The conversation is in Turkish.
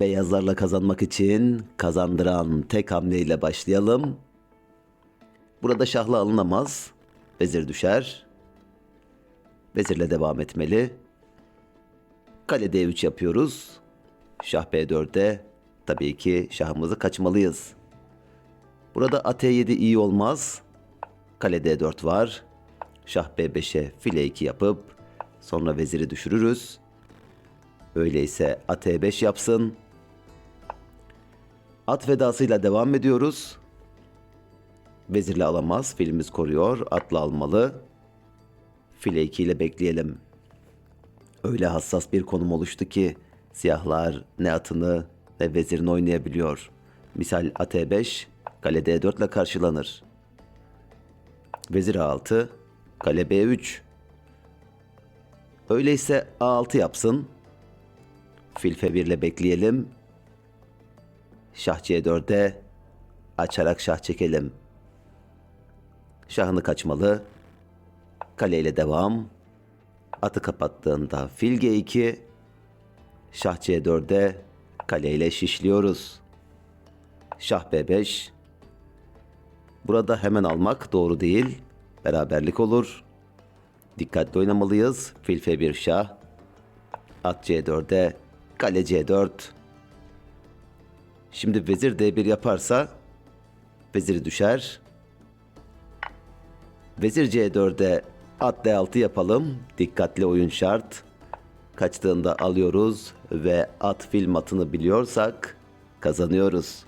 Beyazlarla kazanmak için kazandıran tek hamleyle başlayalım. Burada şahla alınamaz. Vezir düşer. Vezirle devam etmeli. Kale D3 yapıyoruz. Şah B4'e tabii ki şahımızı kaçmalıyız. Burada at 7 iyi olmaz. Kale D4 var. Şah B5'e file 2 yapıp sonra veziri düşürürüz. Öyleyse at E5 yapsın. At vedasıyla devam ediyoruz. Vezirle alamaz. Filimiz koruyor. Atla almalı. File 2 ile bekleyelim. Öyle hassas bir konum oluştu ki siyahlar ne atını ne vezirini oynayabiliyor. Misal at E5 kale D4 ile karşılanır. Vezir A6 kale B3 Öyleyse A6 yapsın. Fil F1 ile bekleyelim. Şah C4'e açarak şah çekelim. Şahını kaçmalı. Kaleyle devam. Atı kapattığında fil G2. Şah C4'e kaleyle şişliyoruz. Şah B5. Burada hemen almak doğru değil. Beraberlik olur. Dikkatli oynamalıyız. Fil F1 şah. At C4'e kale C4. Şimdi vezir D1 yaparsa veziri düşer. Vezir C4'e at D6 yapalım. Dikkatli oyun şart. Kaçtığında alıyoruz ve at fil matını biliyorsak kazanıyoruz.